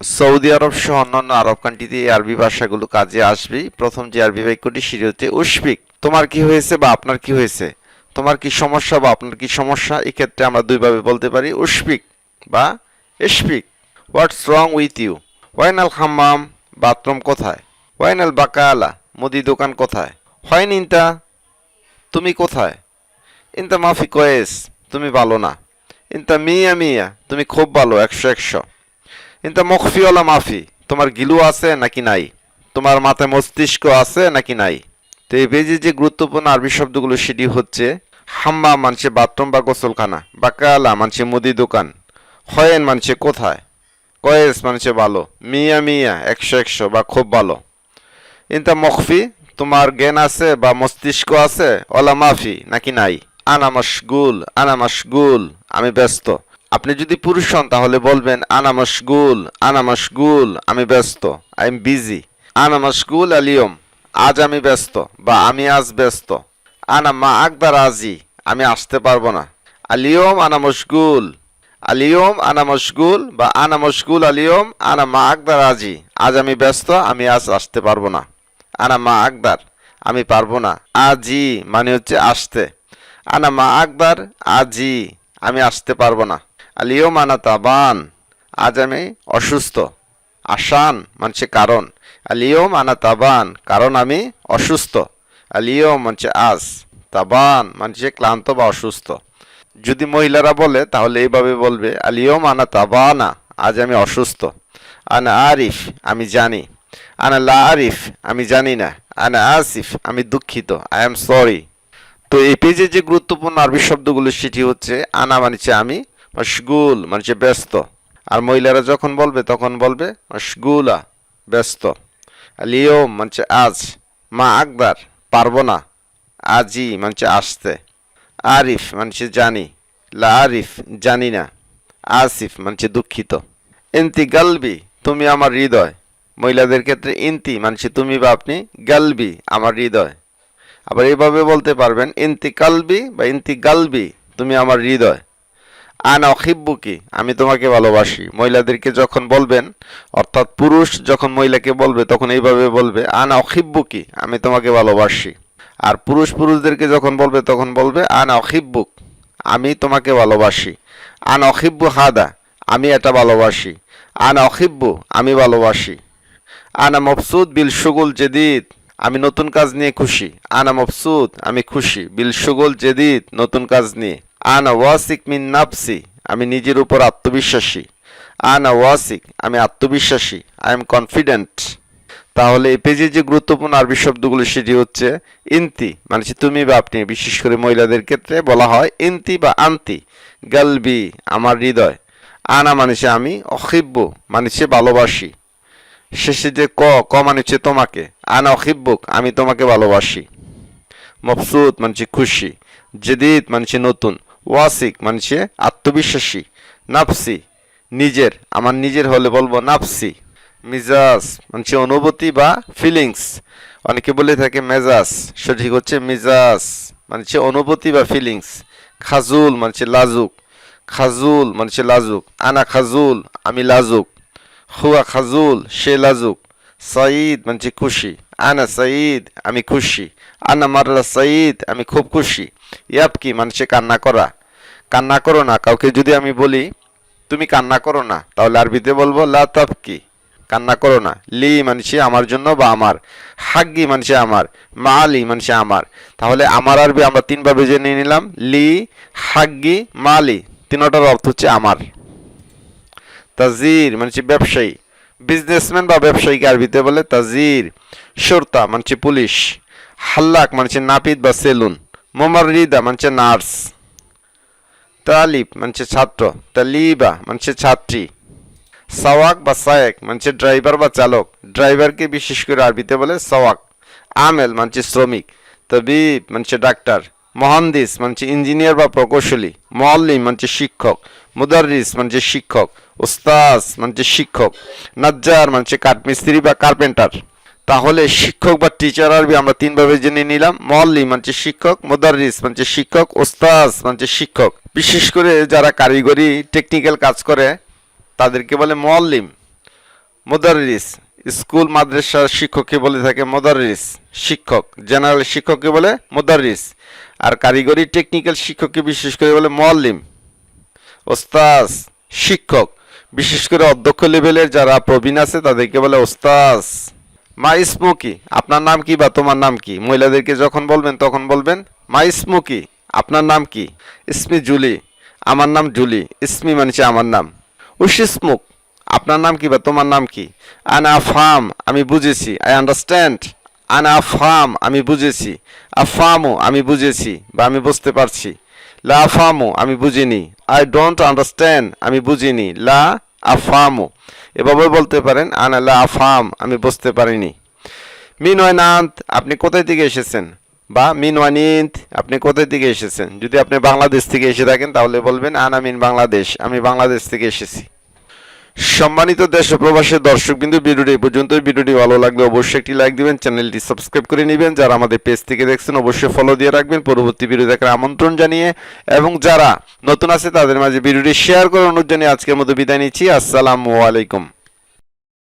Saudi আরব সহ অন্যান্য আরব কান্ট্রিতে এই আরবি ভাষাগুলো কাজে আসবেই। প্রথম যে আরবি বাক্যটি, সেটি হচ্ছে উশফিক। তোমার কি হয়েছে বা আপনার কি হয়েছে? তোমার কি সমস্যা বা আপনার কি সমস্যা? এক্ষেত্রে আমরা দুইভাবে বলতে পারি, উশফিক বা Ishfiq. What's wrong with you ওয়াইনাল হাম্মাম, বাথরুম কোথায়? ওয়াইনাল বাকালা, মুদি দোকান কোথায়? হয় ইনতা, তুমি কোথায়? ইনতা মাফি কয়েস, তুমি ভালো না। ইনতা মিয়া মিয়া, তুমি খুব ভালো, একশো একশো। কিন্তু মখফিওয়ালা মাফি, তোমার গিলু আছে নাকি নাই? তোমার মাথায় মস্তিষ্ক আছে নাকি নাই? তো এই পেজে যে গুরুত্বপূর্ণ আরবি শব্দগুলো সেটি হচ্ছে, হাম্মা মানছে বাথরুম বা গোসলখানা বাকালা মানছে মুদি দোকান, হয়েন মানছে কোথায়, কয়েস মানছে ভালো, মিয়া মিয়া, একশো একশো, বা খুব ভালো। ইনতা মখফি, তোমার জ্ঞান আছে বা মস্তিষ্ক আছে, ওলা মাফি নাকি নাই? আনা মশগুল আনা মশগুল, আমি ব্যস্ত। আপনি যদি পুরুষ হন, তাহলে বলবেন, আনা মশগুল আনা মশগুল, আমি ব্যস্ত আই এম বিজি আনা মশগুল আলিয়ম, আজ আমি ব্যস্ত, বা আমি আজ ব্যস্ত, আনা মা আকদার আজি, আমি আসতে পারব না। আলিয়ম, আনা মশগুল, আলিয়ম, আনা মশগুল, বা আনা মশগুল আলিয়ম, আনা মা আকদার আজি, আজ আমি ব্যস্ত, আমি আজ আসতে পারব না। আনা মা আকদার আমি পারব না, আজি মানে হচ্ছে আসতে। আনা মা আকদার আজি, আমি আসতে পারব না। আলিয়ম আনা তাবান। আজ আমি অসুস্থ। আসান মানছে কারণ। আলিয়ম আনা তাবান, কারণ আমি অসুস্থ। আলিয়ম মানছে আজ। তাবান, মানছে ক্লান্ত বা অসুস্থ। যদি মহিলারা বলে, তাহলে এইভাবে বলবে আলিয়ম আনা তাবানা, আজ আমি অসুস্থ। আনা আরিফ, আমি জানি। আনা লা আরিফ, আমি জানি না। আনা আসিফ, আমি দুঃখিত। I am sorry. তো এই পেজে যে গুরুত্বপূর্ণ আরবি শব্দগুলো, সেটি হচ্ছে, আনা মানছে আমি মশগুল মানছে ব্যস্ত। আর মহিলারা যখন বলবে, তখন বলবে মশগুলা, ব্যস্ত। আলিয়ম মানছে আজ। মা আকবার, পারব না। আজই মানছে আসতে। আরিফ মানছে জানি। লা আরিফ, জানি না। আসিফ মানছে দুঃখিত। ইন্তি গালবি, তুমি আমার হৃদয়। মহিলাদের ক্ষেত্রে ইন্তি মানছে তুমি বা আপনি গালবি, আমার হৃদয়। আবার এইভাবে বলতে পারবেন, ইন্তি কালবি বা ইন্তি গালবি, তুমি আমার হৃদয়। আন অখিব্বুকি আমি তোমাকে ভালোবাসি। মহিলাদেরকে যখন বলবেন, অর্থাৎ পুরুষ যখন মহিলাকে বলবে, তখন এইভাবে বলবে, আন অখিব্বুকি আমি তোমাকে ভালোবাসি। আর পুরুষ পুরুষদেরকে যখন বলবে, তখন বলবে, আন অখিব্বুক আমি তোমাকে ভালোবাসি। আন অখিব্বু হাদা। আমি এটা ভালোবাসি। আন অখিব্বু আমি ভালোবাসি। আনা মফসুদ বিল সুগুল জেদিদ। আমি নতুন কাজ নিয়ে খুশি। আনা মফসুদ, আমি খুশি। বিল সুগুল জেদিদ, নতুন কাজ নিয়ে। আনা ওয়াসিক মিন নাফসি, আমি নিজের উপর আত্মবিশ্বাসী। আনা ওয়াসিক, আমি আত্মবিশ্বাসী আই এম কনফিডেন্ট তাহলে এই পেজে যে গুরুত্বপূর্ণ আরবি শব্দগুলো, সেটি হচ্ছে ইন্তি মানে তুমি বা আপনি, বিশেষ করে মহিলাদের ক্ষেত্রে বলা হয় ইন্তি বা আন্তি, গালবি, আমার হৃদয়। আনা মানে আমি অখিব্য মানে ভালোবাসি। শেষে যে ক ক মানে হচ্ছে তোমাকে। আনা অখিব্বুক আমি তোমাকে ভালোবাসি। মফসুদ মানছে খুশি। জেদিদ মানছে নতুন। ওয়াসিক মানছে আত্মবিশ্বাসী, নাফসি, নিজের, আমার নিজের হলে বলব নাফসি, মিজাজ মানছে অনুভূতি বা ফিলিংস অনেকে বলে থাকে মেজাজ, সঠিক হচ্ছে মিজাজ মানছে অনুভূতি বা ফিলিংস খাজুল মানছে লাজুক, খাজুল মানছে লাজুক, আনা খাজুল, আমি লাজুক, হুয়া খাজুল, সে লাজুক, সঈদ মানছে খুশি, আনা সঈদ, আমি খুশি, আনা মারলা সঈদ, আমি খুব খুশি ইয়াবকি মানুষে কান্না করা? কান্না করো না, কাউকে যদি আমি বলি, তুমি কান্না করো না, তাহলে আরবিতে বলব, লা কি, কান্না করো না। লি মানছে আমার জন্য বা আমার। হাগ্গি মানছে আমার। মা আলি মানছে আমার। তাহলে আমার আরবি আমরা তিনভাবে জেনে নিলাম। লি হাগ্গি মালি তিনটার অর্থ হচ্ছে আমার। তাজির মানে ব্যবসায়ী। বিজনেসম্যান বা ব্যবসায়ীকে আরবিতে বলে তাজির। সর্তা মানে পুলিশ। হাল্লাক মানে নাপিত বা সেলুন। মোমারিদা মানে নার্স তালিব মানে ছাত্র তালিবা মানে ছাত্রী সাওয়াক বা সায়েক মানে ড্রাইভার বা চালক ড্রাইভারকে বিশেষ করে আরবিতে বলে সাওয়াক আমেল মানে শ্রমিক তবিব মানে ডাক্তার মহান্দিস মানে ইঞ্জিনিয়ার বা প্রকৌশলী মল্লিম মানে শিক্ষক মুদারিস মানে শিক্ষক উস্তাজ মানে শিক্ষক নাজ্জার মানে কাঠমিস্ত্রি বা কার্পেন্টার তাহলে শিক্ষক বা টিচার আরবি আমরা তিনভাবে জেনে নিলাম। মল্লি মানে শিক্ষক, মুদারিস মানে শিক্ষক, ওস্তাজ মানে শিক্ষক। বিশেষ করে যারা কারিগরি টেকনিক্যাল কাজ করে, তাদেরকে বলে মল্লিম। মোদারিস, স্কুল, মাদ্রাসার শিক্ষককে বলে থাকে মোদারিস, শিক্ষক। জেনারেল শিক্ষককে বলে মোদারিস। আর কারিগরি টেকনিক্যাল শিক্ষককে বিশেষ করে বলে মোয়াল্লিম ওস্তাজ, শিক্ষক। বিশেষ করে অধ্যক্ষ লেভেলের যারা প্রবীণ আছে, তাদেরকে বলে ওস্তাজ। মা ইসমু কি আপনার নাম কি বা তোমার নাম কি? মহিলাদেরকে যখন বলবেন, তখন বলবেন, মা ইসমু কি আপনার নাম কি? ইসমি জুলি, আমার নাম জুলি, ইসমি মানছে আমার নাম। উশিসমুক আপনার নাম কি বা তোমার নাম কি? আনা ফাম আমি বুঝেছি, আই আন্ডারস্ট্যান্ড। আনা ফাম আমি বুঝেছি। আফামো আমি বুঝেছি বা আমি বুঝতে পারছি। লা আফামো আমি বুঝিনি। আই ডোন্ট আন্ডারস্ট্যান্ড, আমি বুঝিনি। লা আফামো এভাবে বলতে পারেন আনা লা আফাম আমি বুঝতে পারিনি। মিন মিনওয়ানান্ত আপনি কোথায় থেকে এসেছেন? বা মিন মিনওয়ানিন্ত আপনি কোথায় থেকে এসেছেন? যদি আপনি বাংলাদেশ থেকে এসে থাকেন, তাহলে বলবেন, আনা মিন বাংলাদেশ আমি বাংলাদেশ থেকে এসেছি। সম্মানিত দেশ প্রবাসী প্রবাসের দর্শক বিন্দু, ভিডিওটি এই পর্যন্ত। ভিডিওটি ভালো লাগলে অবশ্যই একটি লাইক দিবেন, চ্যানেলটি সাবস্ক্রাইব করে নেবেন। যারা আমাদের পেজ থেকে দেখছেন, অবশ্যই ফলো দিয়ে রাখবেন। পরবর্তী ভিডিও দেখার আমন্ত্রণ জানিয়ে এবং যারা নতুন আছে, তাদের মাঝে ভিডিওটি শেয়ার করার অনুরোধ জানিয়ে আজকের মতো বিদায় নিচ্ছি। আসসালামু আলাইকুম।